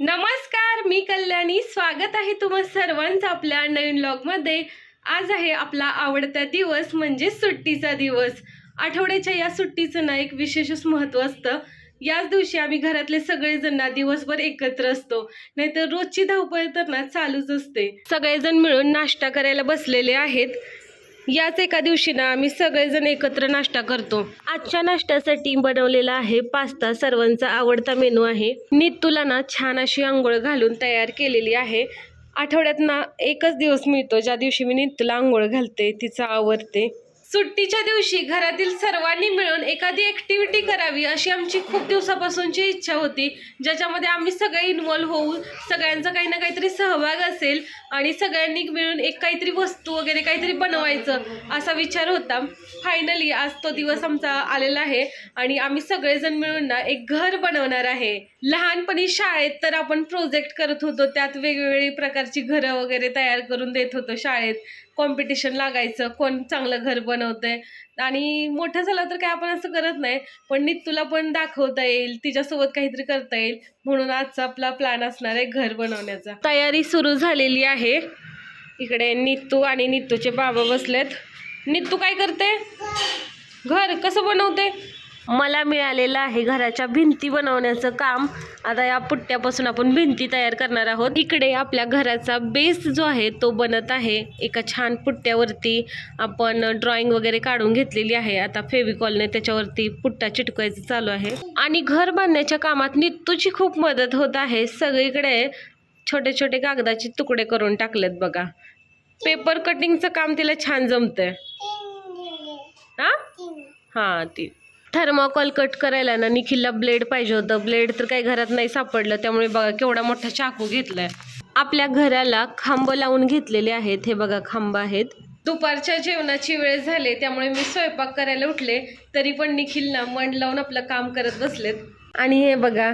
नमस्कार मी कल्याणी. स्वागत आहे तुम्हा सर्वांचं आपल्या नवीन मध्ये आज आहे आपला आवडता दिवस म्हणजे सुट्टीचा दिवस. आठवड्याच्या या सुट्टीचं ना एक विशेषच महत्त्व असतं. याच दिवशी आम्ही घरातले सगळेजण ना दिवसभर एकत्र असतो. नाहीतर रोजची धावपळ तर ना चालूच असते. सगळेजण मिळून नाश्ता करायला बसलेले आहेत. याच एका दिवशी ना आम्ही सगळेजण एकत्र नाश्ता करतो. आजच्या नाश्त्यासाठी बनवलेला आहे पास्ता. सर्वांचा आवडता मेनू आहे. नीतूला ना छान अशी आंघोळ घालून तयार केलेली आहे. आठवड्यात ना एकच दिवस मिळतो ज्या दिवशी मी नितूला आंघोळ घालते. तिचं आवडते सुट्टीच्या दिवशी घरातील सर्वांनी मिळून एखादी ॲक्टिव्हिटी करावी अशी आमची खूप दिवसापासूनची इच्छा होती. ज्याच्यामध्ये आम्ही सगळे इन्वॉल्व्ह होऊ सगळ्यांचा काही ना काहीतरी सहभाग असेल आणि सगळ्यांनी मिळून एक काहीतरी वस्तू वगैरे काहीतरी बनवायचं असा विचार होता. फायनली आज तो दिवस आमचा आलेला आहे आणि आम्ही सगळेजण मिळून ना एक घर बनवणार आहे. लहानपणी शाळेत तर आपण प्रोजेक्ट करत होतो त्यात वेगवेगळी प्रकारची घरं वगैरे तयार करून देत होतो शाळेत. कॉम्पिटिशन लागायचं कोण चांगलं घर बनवतंय. आणि मोठं झालं तर काय आपण असं करत नाही पण नित्तूला पण दाखवता येईल तिच्यासोबत काहीतरी करता येईल. म्हणून आजचा आपला प्लॅन असणार आहे घर बनवण्याचा. तयारी सुरू झालेली आहे. इकडे नित्तू आणि नित्तूचे बाबा बसलेत. नित्तू काय करते? घर कसं बनवते? मला मिळालेलं आहे घराच्या भिंती बनवण्याचं काम. आता या पुट्ट्यापासून आपण भिंती तयार करणार आहोत. इकडे आपल्या घराचा बेस जो आहे तो बनत आहे. एका छान पुट्ट्यावरती आपण ड्रॉइंग वगैरे काढून घेतलेली आहे. आता फेविकॉलने त्याच्यावरती पुट्टा चिटकवायचं चालू आहे. आणि घर बांधण्याच्या कामात नित्तूची खूप मदत होत आहे. सगळीकडे छोटे छोटे कागदाचे तुकडे करून टाकलेत बघा. पेपर कटिंगचं काम तिला छान जमतंय. हा? हां ती थर्माकॉल कट करायला ना निखिलला ब्लेड पाहिजे होतं. ब्लेड तर काही घरात नाही सापडलं. त्यामुळे बघा केवढा मोठा चाकू घेतलाय. आपल्या घराला खांब लावून घेतलेले आहेत. हे बघा खांब आहेत. दुपारच्या जेवणाची वेळ झाली. त्यामुळे मी स्वयंपाक करायला उठले. तरी पण निखिल ना मन लावून आपलं काम करत बसलेत. आणि हे बघा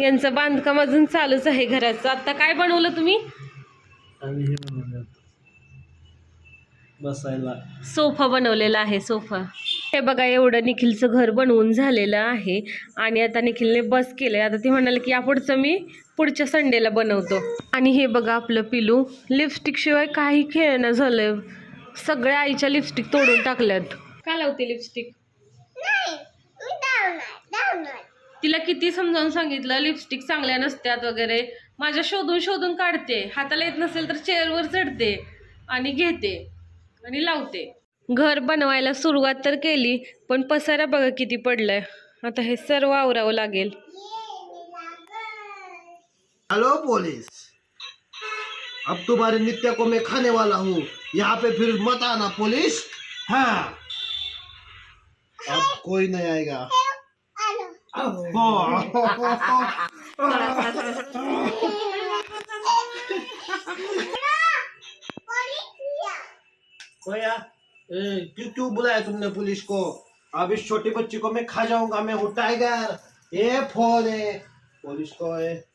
यांचं बांधकाम अजून चालूच आहे घराचं. आता काय बनवलं तुम्ही? आणि हे बनवलं. बसायला. सोफा बनवलेला आहे सोफा. हे बघा एवढं निखिलचं घर बनवून झालेलं आहे. आणि आता निखिलने बस केलंय. आता ती म्हणाले की या पुढचं मी पुढच्या संडेला बनवतो. आणि हे बघा आपलं पिलू. लिपस्टिक शिवाय काही खेळणं झालंय सगळ्या आईच्या लिपस्टिक तोडून टाकल्यात. का लावते लिपस्टिक? तिला किती समजावून सांगितलं लिपस्टिक चांगल्या नसत्यात वगैरे. माझ्या शोधून शोधून काढते. हाताला येत नसेल तर चेअरवर चढते आणि घेते. आणि लावते. घर बनवायला सुरुवात तर केली पण पसारा बघा किती पडलाय. आता हे सर्व आवरावं लागेल. हेलो पुलिस अब तुम्हारे नित्य को मैं खाने वाला हूँ। यहाँ पे फिर मत आना पुलिस हाँ। अब कोई नहीं आएगा। भैया क्यों क्यों बुलाया तुमने पुलिस को? अब इस छोटी बच्ची को मैं खा जाऊंगा मैं हूँ टाइगर ये फोन है पुलिस को है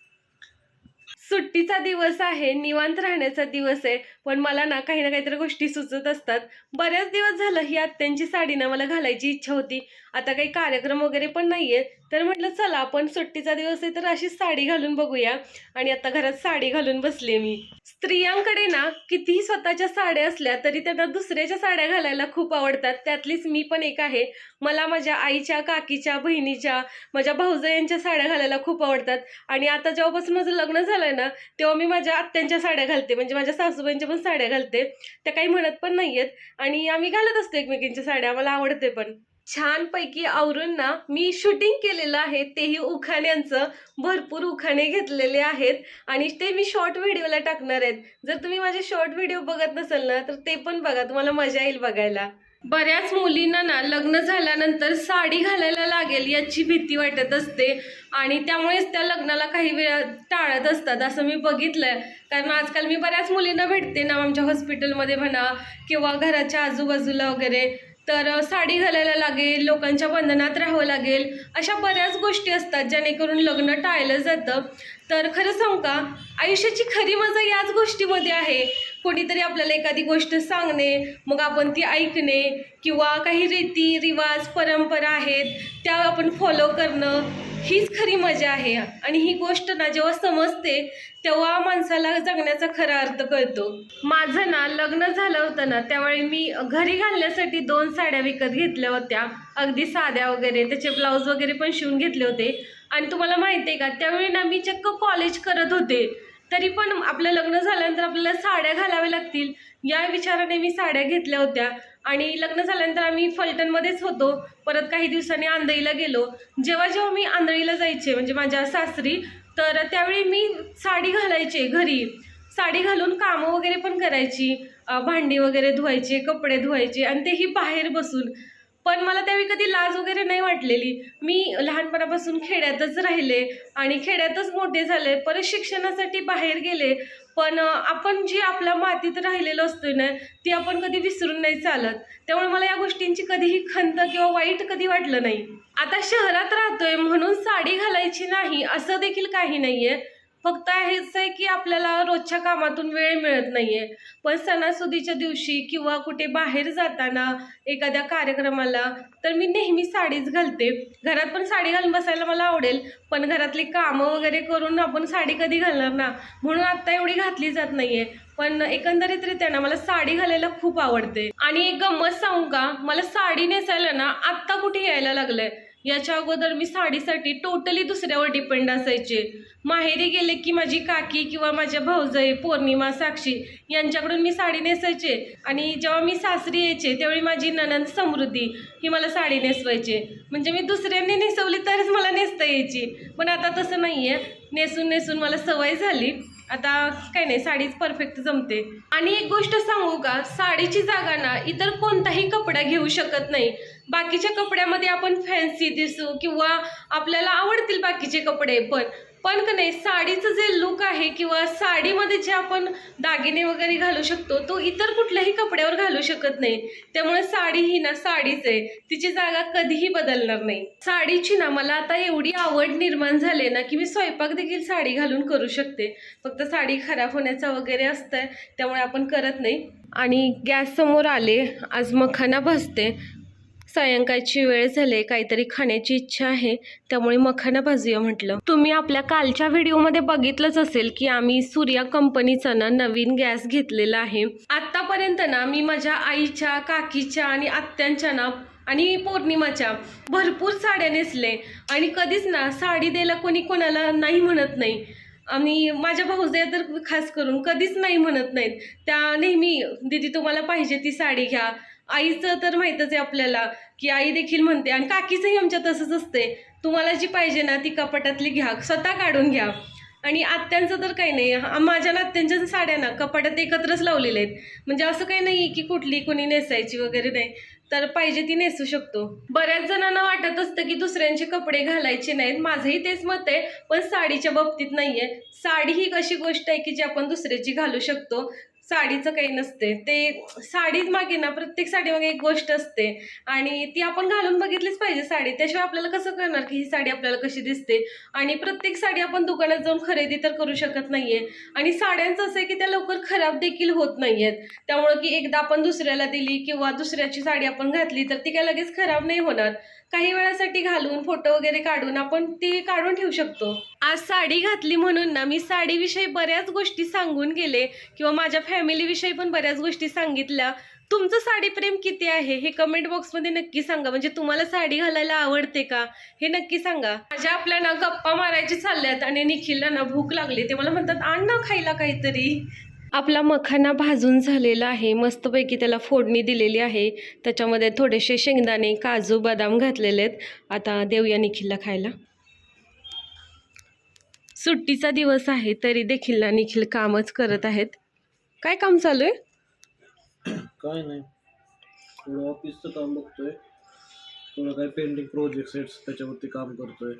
सुट्टीचा दिवस आहे निवांत राहण्याचा दिवस आहे पण मला ना काही ना काहीतरी गोष्टी सुचत असतात. बऱ्याच दिवस झालं ही आत्यांची साडी ना मला घालायची इच्छा होती. आता काही कार्यक्रम वगैरे पण नाही आहेत तर म्हटलं चला आपण सुट्टीचा दिवस आहे तर अशी साडी घालून बघूया. आणि आता घरात साडी घालून बसले मी. स्त्रियांकडे ना कितीही स्वतःच्या साड्या असल्या तरी त्यांना दुसऱ्याच्या साड्या घालायला खूप आवडतात. त्यातलीच मी पण एक आहे. मला माझ्या आईच्या काकीच्या बहिणीच्या माझ्या भाऊजयांच्या साड्या घालायला खूप आवडतात. आणि आता जेव्हापासून माझं लग्न झालं ना तेव्हा मी माझ्या आत्यांच्या साड्या घालते. म्हणजे माझ्या सासूबाईंच्या पण साड्या घालते. त्या काही म्हणत पण नाही आहेत आणि आम्ही घालत असतो एकमेकींच्या साड्या. मला आवडते पण. छानपैकी आवरून ना मी शूटिंग केलेलं आहे. तेही उखाण्यांचं भरपूर उखाणे घेतलेले आहेत. आणि ते मी शॉर्ट व्हिडिओला टाकणार आहेत. जर तुम्ही माझे शॉर्ट व्हिडिओ बघत नसाल ना तर ते पण बघा. तुम्हाला मजा येईल बघायला. बऱ्याच मुलींना ना लग्न झाल्यानंतर साडी घालायला लागेल याची भीती वाटत असते. आणि त्यामुळेच त्या लग्नाला काही वेळा टाळत असतात असं मी बघितलंय. कारण आजकाल मी बऱ्याच मुलींना भेटते ना आमच्या हॉस्पिटलमध्ये म्हणा किंवा घराच्या आजूबाजूला वगैरे. तर साडी घालायला लागेल लोकांच्या बंधनात राहावं लागेल अशा बऱ्याच गोष्टी असतात जेणेकरून लग्न टाळलं जातं. तर खरं सांगू का आयुष्याची खरी मजा याच गोष्टीमध्ये आहे. कोणीतरी आपल्याला एखादी गोष्ट सांगणे मग आपण ती ऐकणे किंवा काही रीती रिवाज परंपरा आहेत त्या आपण फॉलो करणं. हीच खरी मजा आहे. आणि ही गोष्ट ना जेव्हा समजते तेव्हा माणसाला जगण्याचा खरा अर्थ कळतो. माझं ना लग्न झालं होतं ना त्यावेळी मी घरी घालण्यासाठी दोन साड्या विकत घेतल्या होत्या. अगदी साध्या वगैरे त्याचे ब्लाऊज वगैरे पण शिवून घेतले होते. आणि तुम्हाला माहिती आहे का त्यावेळी ना मी चक्क कॉलेज करत होते. तरी पण आपलं लग्न झाल्यानंतर आपल्याला साड्या घालाव्या लागतील. या विचाराने मी साड्या घेतल्या होत्या. आणि लग्न झाल्यानंतर आम्ही फलटणमध्येच होतो. परत काही दिवसांनी आंधळीला गेलो. जेव्हा जेव्हा मी आंधळीला जायचे म्हणजे माझ्या सासरी तर त्यावेळी मी साडी घालायचे घरी. साडी घालून कामं वगैरे पण करायची. भांडी वगैरे धुवायचे कपडे धुवायचे आणि तेही बाहेर बसून. पण मला त्यावेळी कधी लाज वगैरे नाही वाटलेली. मी लहानपणापासून खेड्यातच राहिले आणि खेड्यातच मोठे झाले. परत शिक्षणासाठी बाहेर गेले. पण आपण जी आपल्या मातीत राहिलेलो असतोय ना ती आपण कधी विसरून नाही चालत. त्यामुळे मला या गोष्टींची कधीही खंत किंवा वाईट कधी वाटलं नाही. आता शहरात राहतोय म्हणून साडी घालायची नाही असं देखील काही नाहीये. फक्त हेच आहे की आपल्याला रोजच्या कामातून वेळ मिळत नाहीये. पण सणासुदीच्या दिवशी किंवा कुठे बाहेर जाताना एखाद्या कार्यक्रमाला तर मी नेहमी साडीच घालते. घरात पण साडी घालून बसायला मला आवडेल पण घरातली कामं वगैरे करून आपण साडी कधी घालणार ना? म्हणून आत्ता एवढी घातली जात नाहीये. पण एकंदरीतरित्या ना मला साडी घालायला खूप आवडते. आणि एक गंमत सांगू का? मला साडी नेसायला ना आत्ता कुठे यायला लागलंय? याच्या अगोदर मी साडीसाठी टोटली दुसऱ्यावर डिपेंड असायचे. माहेरी गेले की माझी काकी किंवा माझ्या भाऊजाई पौर्णिमा साक्षी यांच्याकडून मी साडी नेसायचे. आणि जेव्हा मी सासरी यायचे त्यावेळी माझी ननंद समृद्धी ही मला साडी नेसवायचे. म्हणजे मी दुसऱ्यांनी नेसवली तरच मला नेसता यायची. पण आता तसं नाही आहे नेसून नेसून मला सवय झाली. आता काय नाही साडीच परफेक्ट जमते. आणि एक गोष्ट सांगू का साडीची जागा ना इतर कोणताही कपडा घेऊ शकत नाही. बाकीच्या कपड्यामध्ये आपण फॅन्सी दिसू किंवा आपल्याला आवडतील बाकीचे कपडे पण पण का नाही साडीचं जे लुक आहे किंवा साडीमध्ये जे आपण दागिने वगैरे घालू शकतो तो इतर कुठल्याही कपड्यावर घालू शकत नाही. त्यामुळे साडी ही ना साडीच आहे. तिची जागा कधीही बदलणार नाही. साडीची ना मला आता एवढी आवड निर्माण झाली ना की मी स्वयंपाक देखील साडी घालून करू शकते. फक्त साडी खराब होण्याचा वगैरे असतं त्यामुळे आपण करत नाही. आणि गॅस समोर आले आज मखाना भाजते. सायंकाळची वेळ झाली काहीतरी खाण्याची इच्छा आहे त्यामुळे मखाना भाजूया म्हटलं. तुम्ही आपल्या कालच्या व्हिडिओमध्ये बघितलंच असेल की आम्ही सूर्या कंपनीचा ना नवीन गॅस घेतलेला आहे. आत्तापर्यंत ना मी माझ्या आईच्या काकीच्या आणि आत्यांच्या ना आणि पौर्णिमाच्या भरपूर साड्या नेसले आणि कधीच ना साडी द्यायला कोणी कोणाला नाही म्हणत नाही. आणि माझ्या भाऊजया तर खास करून कधीच नाही म्हणत नाहीत. त्या नेहमी दीदी तुम्हाला पाहिजे ती साडी घ्या. आईचं तर माहीतच आहे आपल्याला की आई देखील म्हणते आणि काकीचंही आमच्या तसंच असते. तुम्हाला जी पाहिजे ना ती कपाटातली घ्या स्वतः काढून घ्या. आणि आत्यांचं तर काही नाही. माझ्या नात्यांच्या साड्या ना कपाटात एकत्रच लावलेल्या आहेत. म्हणजे असं काही नाही की कुठली कोणी नेसायची वगैरे नाही. तर पाहिजे ती नेसू शकतो. बऱ्याच जणांना वाटत असतं की दुसऱ्यांचे कपडे घालायचे नाहीत. माझंही तेच मत आहे पण साडीच्या बाबतीत नाहीये. साडी ही अशी गोष्ट आहे की जी आपण दुसऱ्याची घालू शकतो. साडीचं काही नसते. ते साडीच मागे ना प्रत्येक साडीमागे एक गोष्ट असते. आणि ती आपण घालून बघितलीच पाहिजे साडी. त्याशिवाय आपल्याला कसं कळणार की ही साडी आपल्याला कशी दिसते? आणि प्रत्येक साडी आपण दुकानात जाऊन खरेदी तर करू शकत नाहीये. आणि साड्यांचं असं आहे की त्या लवकर खराब देखील होत नाहीयेत. त्यामुळं की एकदा आपण दुसऱ्याला दिली किंवा दुसऱ्याची साडी आपण घातली तर ती काय लगेच खराब नाही होणार. काही वेळासाठी घालून फोटो वगैरे काढून आपण ती काढून ठेवू शकतो. आज साडी घातली म्हणून ना मी साडीविषयी बऱ्याच गोष्टी सांगून गेले किंवा माझ्या फॅमिलीविषयी पण बऱ्याच गोष्टी सांगितल्या. तुमचं साडी प्रेम किती आहे हे कमेंट बॉक्समध्ये नक्की सांगा. म्हणजे तुम्हाला साडी घालायला आवडते का? हे नक्की सांगा. माझ्या आपल्या ना गप्पा मारायची चालल्यात आणि निखिलला ना भूक लागली. ते मला म्हणतात आण ना खायला काहीतरी. आपला मखाना भाजून झालेला आहे. मस्तपैकी त्याला फोडणी दिलेली आहे. त्याच्यामध्ये थोडेसे शेंगदाणे काजू बदाम घातलेले आहेत. आता देऊया निखिलला खायला. सुट्टीचा दिवस आहे तरी देखील ना निखिल कामच करत आहेत. काय काम चालू आहे? काय नाही. थोडं ऑफिसचं काम बघतोय. थोडं काही पेंटिंग प्रोजेक्ट त्याच्यावरती काम करतोय.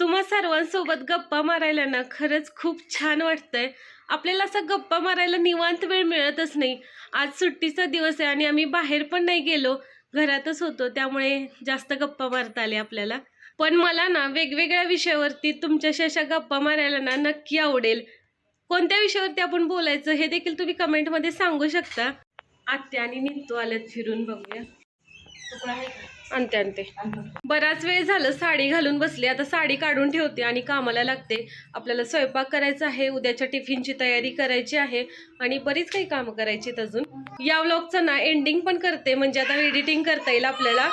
तुम्हा सर्वांसोबत गप्पा मारायला ना खरंच खूप छान वाटतंय. आपल्याला असं गप्पा मारायला निवांत वेळ मिळतच नाही. आज सुट्टीचा दिवस आहे आणि आम्ही बाहेर पण नाही गेलो. घरातच होतो त्यामुळे जास्त गप्पा मारता आले आपल्याला. पण मला ना वेगवेगळ्या विषयावरती तुमच्याशी अशा गप्पा मारायला ना नक्की आवडेल. कोणत्या विषयावरती आपण बोलायचं हे देखील तुम्ही कमेंटमध्ये सांगू शकता. आत्या आणि नित्तू आल्यात फिरून बघूया. तुकडा आहे का? आणते आणते. बराच वेळ झालं साडी घालून बसले. आता साडी काढून ठेवते आणि कामाला लागते. आपल्याला स्वयंपाक करायचा आहे. उद्याच्या टिफिनची तयारी करायची आहे आणि बरीच काही कामं करायची आहेत अजून. या व्लॉगचं ना एंडिंग पण करते. म्हणजे आता एडिटिंग करता येईल आपल्याला.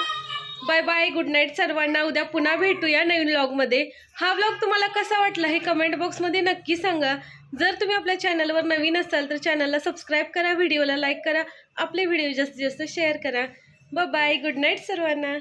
बाय बाय गुड नाईट सर्वांना. उद्या पुन्हा भेटूया नवीन व्लॉगमध्ये हा व्लॉग तुम्हाला कसा वाटला हे कमेंट बॉक्समध्ये नक्की सांगा. जर तुम्ही आपल्या चॅनलवर नवीन असाल तर चॅनलला सबस्क्राईब करा व्हिडिओला लाईक करा. आपले व्हिडिओ जास्तीत जास्त शेअर करा. बाय बाय गुड नाईट सर्वांना.